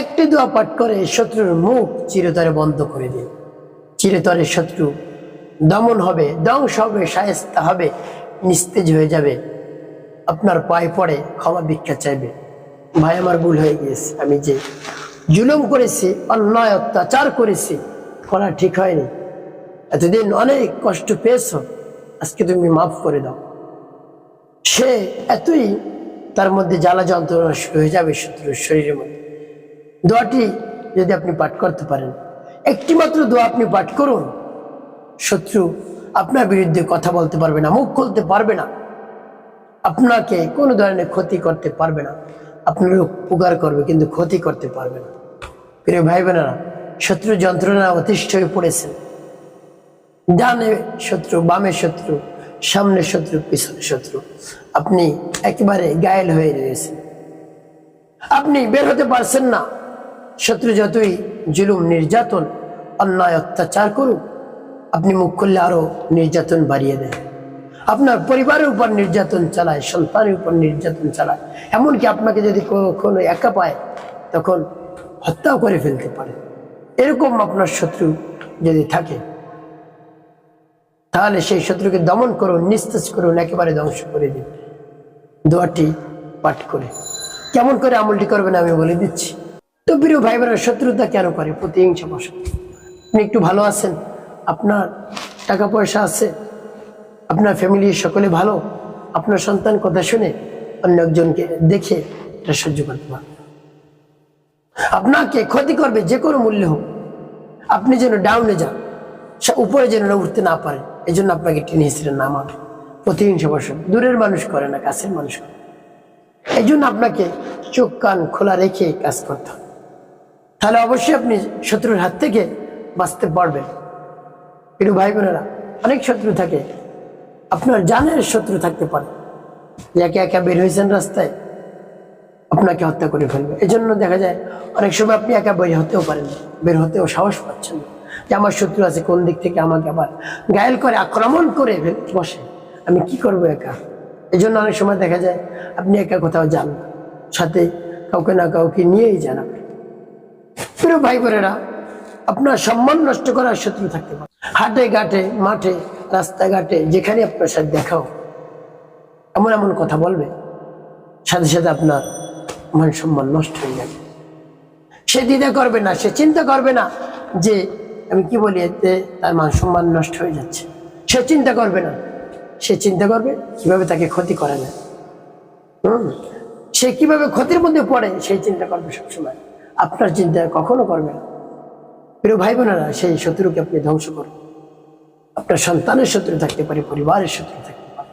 একটি দোয়া পাঠ করে শত্রুর মুখ চিরতরে বন্ধ করে দিন। চিরতরে শত্রু দমন হবে, ধ্বংস হবে, সায়স্তা হবে, নিস্তেজ হয়ে যাবে। আপনার পায়ে পড়ে ক্ষমা ভিক্ষা চাইবে। ভাই, আমার ভুল হয়ে গিয়েছে। আমি যে জুলুম করেছি, অন্যায়, অত্যাচার করেছি, করা ঠিক হয়নি। এতদিন অনেক কষ্ট পেয়েছ, আজকে তুমি মাফ করে দাও। সে এতই তার মধ্যে জ্বালা যন্ত্রণা শুরু হয়ে যাবে শত্রুর শরীরের মধ্যে। দোয়াটি যদি আপনি পাঠ করতে পারেন, একটি মাত্র দোয়া আপনি পাঠ করুন, শত্রু আপনার বিরুদ্ধে কথা বলতে পারবে না, মুখ খুলতে পারবে না, আপনাকে কোনো ধরনের ক্ষতি করতে পারবে না, আপনার উপকার করবে কিন্তু ক্ষতি করতে পারবে না। প্রিয় ভাই বোনেরা শত্রু যন্ত্রণা অতিষ্ঠ হয়ে পড়েছেন ডানে শত্রু, বামে শত্রু, সামনে শত্রু, পিছনে শত্রু, আপনি একেবারে গায়েল হয়ে রয়েছেন। আপনি বের হতে পারছেন না। শত্রু যতই জুলুম, নির্যাতন, অন্যায়, অত্যাচার করুক, আপনি মুখ করলে আরও নির্যাতন বাড়িয়ে দেয়। আপনার পরিবারের উপর নির্যাতন চালায়, সন্তানের উপর নির্যাতন চালায়। এমনকি আপনাকে যদি কোনো একা পায়, তখন হত্যাও করে ফেলতে পারে। এরকম আপনার শত্রু যদি থাকে, তাহলে সেই শত্রুকে দমন করুন, নিস্তেজ করুন, একেবারে ধ্বংস করে দিন। দোয়াটি পাঠ করে। কেমন করে আমলটি করবেন আমি বলে দিচ্ছি। তো প্রিয় ভাই শত্রুতা কেন করে? প্রতিহিংসা বসত আপনি একটু ভালো আছেন? আপনার টাকা পয়সা আছে? আপনার ফ্যামিলি সকলে ভালো? আপনার সন্তান কথা শুনে অন্য একজনকে দেখে এটা সহ্য করতে পারবে আপনাকে ক্ষতি করবে যে কোনো মূল্য হোক। আপনি যেন ডাউনে যান উপরে যেন উঠতে না পারে এই জন্য আপনাকে টেনে হিসেবে নামাবে। প্রতিহিংসা বসন দূরের মানুষ করে না, কাছের মানুষ করে। এই জন্য আপনাকে চোখ কান খোলা রেখে কাজ করতে হবে। তাহলে অবশ্যই আপনি শত্রুর হাত থেকে বাঁচতে পারবেন। কিন্তু ভাই বোনেরা অনেক শত্রু থাকে। আপনার জানের শত্রু থাকতে পারে। একে একা বের হয়েছেন রাস্তায়, আপনাকে হত্যা করে ফেলবে। এই জন্য দেখা যায়, অনেক সময় আপনি একা বের হতেও পারেন বের হতেও সাহস পাচ্ছেন না। যে আমার শত্রু আছে কোন দিক থেকে আমাকে আবার গায়েল করে, আক্রমণ করে বসে। আমি কি করব একা? এই জন্য অনেক সময় দেখা যায়, আপনি একা কোথাও যান সাথে কাউকে না কাউকে নিয়েই যান প্রিয় ভাই বোনেরা আপনার সম্মান নষ্ট করার শত্রু থাকতে পারে। হাটে, ঘাটে, মাঠে, রাস্তাঘাটে, যেখানে আপনার সাথে দেখাও, এমন এমন কথা বলবে, সাথে সাথে আপনার মান সম্মান নষ্ট হয়ে যাবে। সে দ্বিধা করবে না, সে চিন্তা করবে না যে, আমি কি বলি, এতে তার মান সম্মান নষ্ট হয়ে যাচ্ছে। সে চিন্তা করবে না। সে চিন্তা করবে, কীভাবে তাকে ক্ষতি করা যায়। হুম? সে কীভাবে ক্ষতির মধ্যে পড়ে সেই চিন্তা করবে সবসময়। আপনার চিন্তা কখনো করবে না। প্রিয় ভাই বোনেরা সেই শত্রুকে আপনি ধ্বংস করুন। আপনার সন্তানের শত্রু থাকতে পারে, পরিবারের শত্রু থাকতে পারে।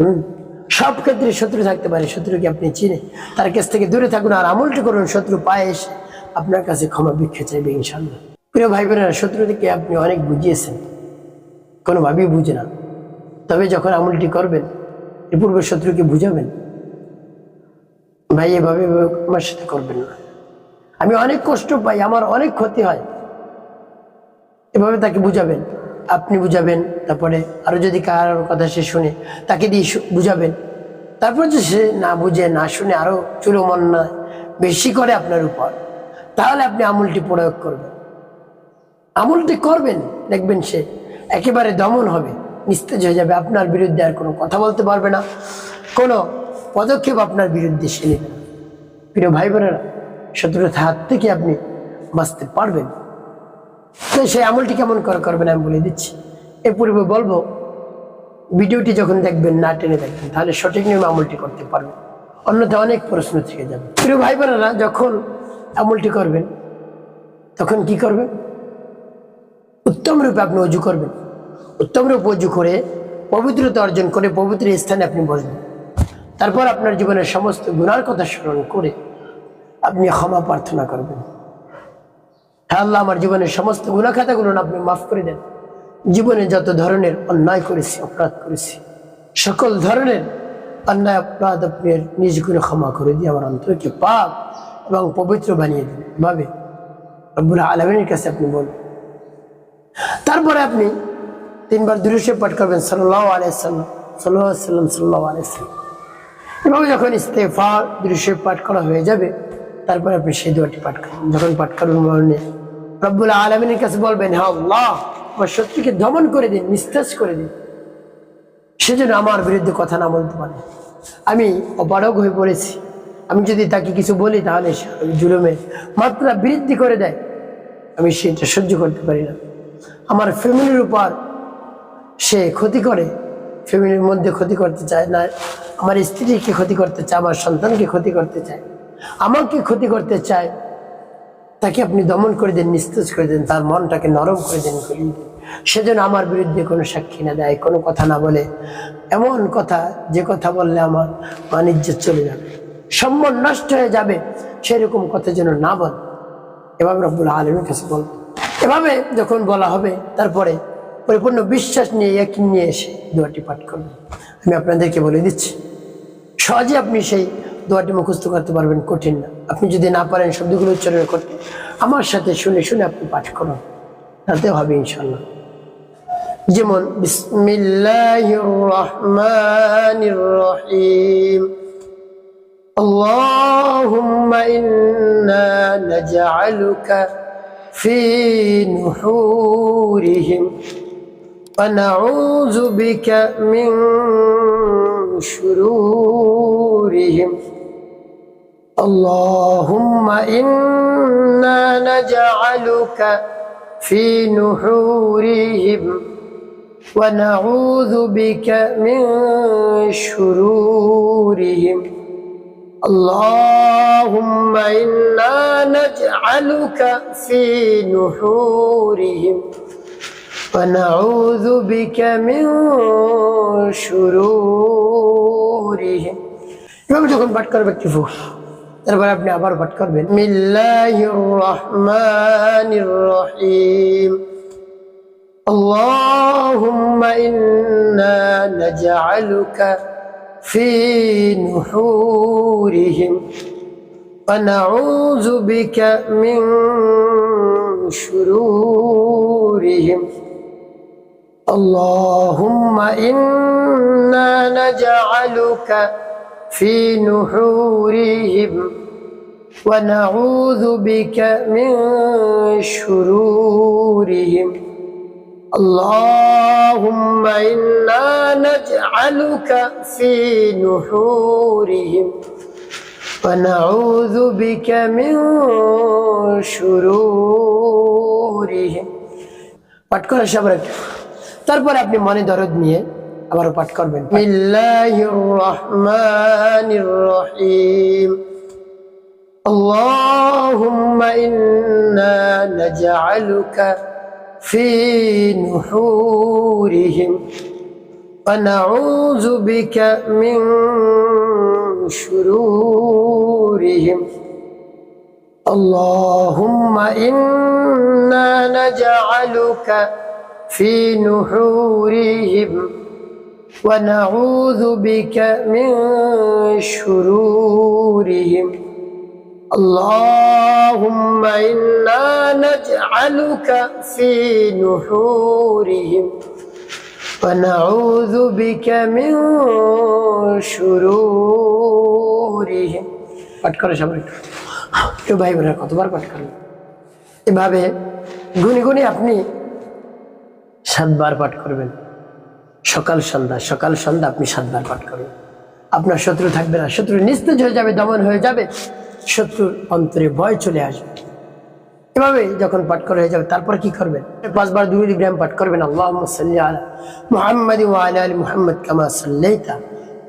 হুম? সব ক্ষেত্রে শত্রু থাকতে পারে, শত্রুকে আপনি চিনে। তার কাছ থেকে দূরে থাকুন আর আমলটি করুন। শত্রু পায়ে এসে আপনার কাছে ক্ষমা ভিক্ষা চাইবে ইনশাল্লাহ প্রিয় ভাই বোনেরা শত্রুদিকে আপনি অনেক বুঝিয়েছেন। কোনোভাবেই বুঝে না। তবে যখন আমলটি করবেন, এ পূর্বে শত্রুকে বুঝাবেন। ভাই, এভাবে আমার সাথে করবেন না। আমি অনেক কষ্ট পাই, আমার অনেক ক্ষতি হয়। এভাবে তাকে বুঝাবেন, আপনি বুঝাবেন, তারপরে আরও যদি কারোর কথা সে শুনে, তাকে দিয়ে বুঝাবেন। তারপর যে সে না বুঝে, না শুনে, আরও চুলো মন না, বেশি করে আপনার উপর, তাহলে আপনি আমুলটি প্রয়োগ করবেন। আমুলটি করবেন, দেখবেন সে একেবারে দমন হবে, নিস্তেজ হয়ে যাবে, আপনার বিরুদ্ধে আর কোনো কথা বলতে পারবে না। কোনো পদক্ষেপ আপনার বিরুদ্ধে সে নেবে প্রিয় ভাই বোনেরা শত্রুর হাত থেকে আপনি বাঁচতে পারবেন? তো সেই আমলটি কেমন করে করবেন আমি বলে দিচ্ছি। এ পূর্বে বলব, ভিডিওটি যখন দেখবেন না টেনে দেখবেন, তাহলে সঠিক নিয়মে আমলটি করতে পারবেন। অন্যথায় অনেক প্রশ্ন থেকে যাবে। প্রিয় ভাই বোনেরা যখন আমলটি করবেন, তখন কি করবেন? উত্তম রূপে আপনি অজু করবেন। উত্তম রূপে অজু করে পবিত্রতা অর্জন করে পবিত্র স্থানে আপনি বসবেন। তারপর আপনার জীবনের সমস্ত গুণার কথা স্মরণ করে আপনি ক্ষমা প্রার্থনা করবেন। হ্যাঁ আল্লাহ আমার জীবনের সমস্ত গুণা খাতাগুলো আপনি মাফ করে দেন। জীবনে যত ধরনের অন্যায় করেছি, অপরাধ করেছি, সকল ধরনের অন্যায়, অপরাধ আপনি নিজ করে ক্ষমা করে দিয়ে আমার অন্তরকে পাপ এবং পবিত্র বানিয়ে দিন। ভাবে রব্বুল আলমিনের কাছে আপনি বলুন। তারপরে আপনি তিনবার দুরুশে পাঠ করবেন সাল্লাহ আলাইসাল্লাম সাল্লাহ সাল্লাম সাল্লাহ আলাইসাল্লাম এবং যখন ইস্তেফা দৃশ্য পাঠ করা হয়ে যাবে তারপরে আপনি সেই দোয়াটি পাঠ করবেন যখন পাঠ করবেন মনে রব্বুল আলমিনের কাছে বলবেন হ্যাঁ আল্লাহ, আমার শত্রুকে দমন করে দিন, নিস্তেজ করে দিন। সেজন্য আমার বিরুদ্ধে কথা না বলতে পারে। আমি অপারগ হয়ে পড়েছি। আমি যদি তাকে কিছু বলি, তাহলে জুলুমের মাত্রা বৃদ্ধি করে দেয়। আমি সেটা সহ্য করতে পারি না। আমার ফ্যামিলির উপর সে ক্ষতি করে। ফ্যামিলির মধ্যে ক্ষতি করতে চায় না। আমার স্ত্রীকে ক্ষতি করতে চায়, আমার সন্তানকে ক্ষতি করতে চায়। আমাকে ক্ষতি করতে চায়? তাকে আপনি দমন করে দেন, নিস্তেজ করে দেন, তার মনটাকে নরম করে দেন গলিয়ে দেন। সেজন্য আমার বিরুদ্ধে কোনো সাক্ষী না দেয়, কোনো কথা না বলে। এমন কথা, যে কথা বললে আমার বাণিজ্য চলে যাবে। সম্মান নষ্ট হয়ে যাবে, সেরকম কথা যেন না বল। এভাবে রব্বুল আলমের কাছে বল। এভাবে যখন বলা হবে, তারপরে পরিপূর্ণ বিশ্বাস নিয়ে এক নিয়ে এসে দোয়াটি পাঠ করবেন। আমি আপনাদেরকে বলে দিচ্ছি, সহজে আপনি সেই দোয়াটি মুখস্থ করতে পারবেন কঠিন না আপনি যদি না পারেন শব্দগুলো উচ্চারণ করতে আমার সাথে শুনে শুনে আপনি পাঠ করুন তাতেও হবে ইনশাল্লাহ যেমন বিসমিল্লাহির রহমানির রহিম اللهم إنا نجعلك في نحورهم ونعوذ بك من شرورهم اللهم إنا نجعلك في نحورهم ونعوذ بك من شرورهم اللهم إنا نجعلك في نحورهم ونعوذ بك من شرورهم এভাবে যখন পাঠ করবে একটি ফুক তারপরে আপনি আবার পাঠ করবেন মিল্লাহির রহমানির রহিম اللهم إنا نجعلك في نحورهم ونعوذ بك من شرورهم اللهم إنا نجعلك في نحورهم ونعوذ بك من شرورهم اللهم إنا نجعلك في نحورهم ونعوذ بك من شرورهم পাঠ করা সবার একটা তারপর আপনি মনে দরদ নিয়ে আবারও পাঠ করবেন বিল্লাহির রহমানির রহিম اللهم إنا نجعلك في نحورهم ونعوذ بك من شرورهم اللهم إنا نجعلك في نحورهم ونعوذ بك من شرورهم اللهم إنا نجعلك في نحورهم ونعوذ بك من شرورهم পাঠ করো সবাই একটু ভাই বোনেরা কতবার পাঠ করেন এভাবে গুনি গুনি আপনি সাতবার পাঠ করবেন সকাল সন্ধ্যা সকাল সন্ধ্যা আপনি সাতবার পাঠ করবেন আপনার শত্রু থাকবে না শত্রু নিস্তেজ হয়ে যাবে দমন হয়ে যাবে শত্রুর অন্তরে ভয় চলে আসবে এভাবে যখন পাঠ করা হয়ে যাবে তারপর কি করবেন পাঁচবার দুই মিলিগ্রাম পাঠ করবেন আল্লাহ সাল্লি আলা মুহাম্মদ ওয়ালা আলী মুহাম্মদ কামা সাল্লাইতা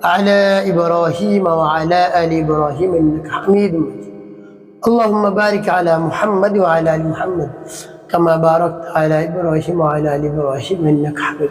على إبراهيم وعلى آل إبراهيم إنك حميد مجيد اللهم بارك على محمد وعلى آل محمد كما باركت على إبراهيم وعلى آل إبراهيم إنك حميد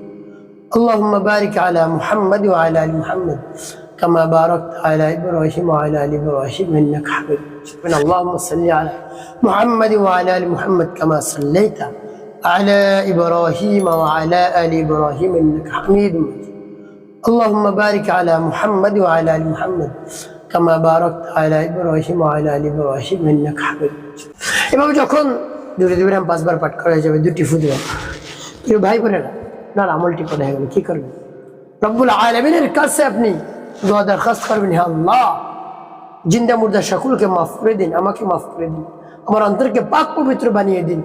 اللهم بارك على محمد وعلى ال محمد كما باركت على ابراهيم وعلى ال ابراهيم انك حميد مجيد اللهم صل على محمد وعلى ال محمد كما صليت على ابراهيم وعلى ال ابراهيم انك حميد مجيد اللهم بارك على محمد وعلى ال محمد كما باركت على ابراهيم وعلى ال ابراهيم انك حميد مجيد এভাবে যখন দূরে দূরে পাঁচবার পাঠ করা যাবে দুটি ফুদবে প্রিয় ভাই বোনেরা আপনার আমলটি করে হয়ে গেল, কি করবেন রব্বুল আলমিনের কাছে আপনি দোয়া দরখাস্ত করবেন, হে আল্লাহ, জিন্দা মুর্দা সকলকে মাফ করে দিন, আমাকে মাফ করে দিন, আমার অন্তরকে পাক পবিত্র বানিয়ে দিন।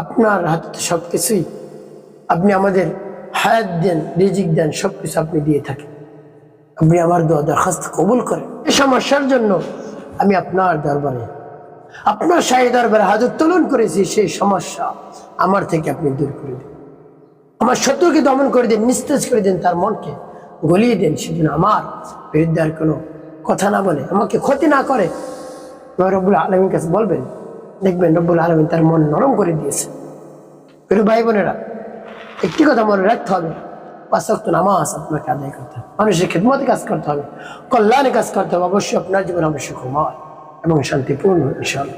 আপনার হাতে সব কিছুই আপনি আমাদের হায়াত দেন, রিজিক দেন সব কিছু আপনি দিয়ে থাকেন। আপনি আমার দোয়া দরখাস্ত কবুল করেন। এই সমস্যার জন্য আমি আপনার দরবারে, আপনার শাহী দরবারে হাত উত্তোলন করেছি, সেই সমস্যা আমার থেকে আপনি দূর করে দিন। আমার শত্রুকে দমন করে দিন, নিস্তেজ করে দিন তার মনকে, গলিয়ে দিন সেজন্য আমার বিরুদ্ধে আর কোনো কথা না বলে, আমাকে ক্ষতি না করে। রব্বুল আলমীর কাছে বলবেন, দেখবেন রব্বুল আলমিন তার মন নরম করে দিয়েছে। প্রিয় ভাই বোনেরা, একটি কথা মনে রাখতে হবে পাঁচক্ত নামাজ আপনাকে আদায় করতে হবে, মানুষের খেদমতে কাজ করতে হবে, কল্যাণে কাজ করতে হবে, অবশ্যই আপনার জীবন অবশ্যই ক্ষমা এবং শান্তিপূর্ণ ইনশাল্লাহ